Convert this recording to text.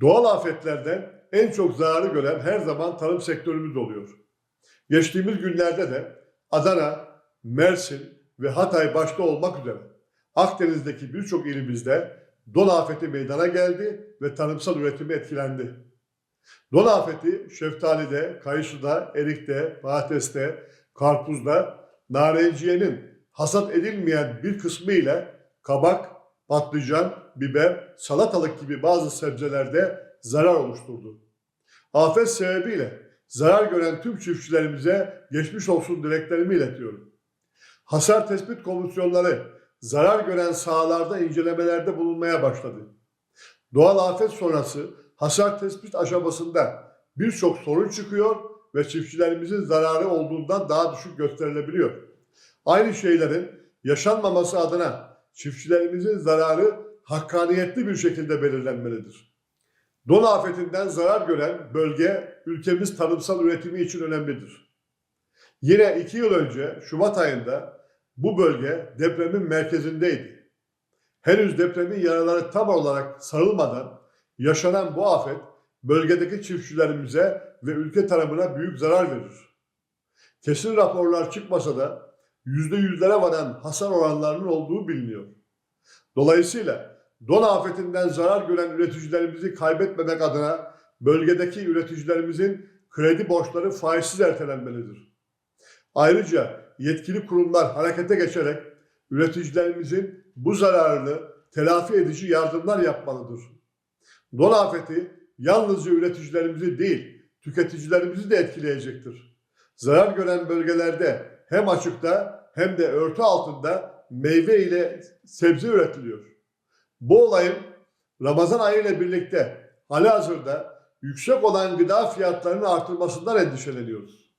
Doğal afetlerden en çok zararı gören her zaman tarım sektörümüz oluyor. Geçtiğimiz günlerde de Adana, Mersin ve Hatay başta olmak üzere Akdeniz'deki birçok ilimizde don afeti meydana geldi ve tarımsal üretimi etkilendi. Don afeti şeftalide, kayısıda, erikte, patateste, karpuzda, narenciyenin hasat edilmeyen bir kısmı ile kabak, patlıcan, biber, salatalık gibi bazı sebzelerde zarar oluşturdu. Afet sebebiyle zarar gören tüm çiftçilerimize geçmiş olsun dileklerimi iletiyorum. Hasar tespit komisyonları zarar gören sahalarda incelemelerde bulunmaya başladı. Doğal afet sonrası hasar tespit aşamasında birçok sorun çıkıyor ve çiftçilerimizin zararı olduğundan daha düşük gösterilebiliyor. Aynı şeylerin yaşanmaması adına çiftçilerimizin zararı hakkaniyetli bir şekilde belirlenmelidir. Don afetinden zarar gören bölge ülkemiz tarımsal üretimi için önemlidir. Yine iki yıl önce Şubat ayında bu bölge depremin merkezindeydi. Henüz depremin yaraları tam olarak sarılmadan yaşanan bu afet bölgedeki çiftçilerimize ve ülke tarımına büyük zarar verir. Kesin raporlar çıkmasa da yüzde yüzlere varan hasar oranlarının olduğu biliniyor. Dolayısıyla don afetinden zarar gören üreticilerimizi kaybetmemek adına bölgedeki üreticilerimizin kredi borçları faizsiz ertelenmelidir. Ayrıca yetkili kurumlar harekete geçerek üreticilerimizin bu zararını telafi edici yardımlar yapmalıdır. Don afeti yalnızca üreticilerimizi değil, tüketicilerimizi de etkileyecektir. Zarar gören bölgelerde hem açıkta hem de örtü altında meyve ile sebze üretiliyor. Bu olayın Ramazan ayı ile birlikte halihazırda yüksek olan gıda fiyatlarının artırmasından endişeleniyoruz.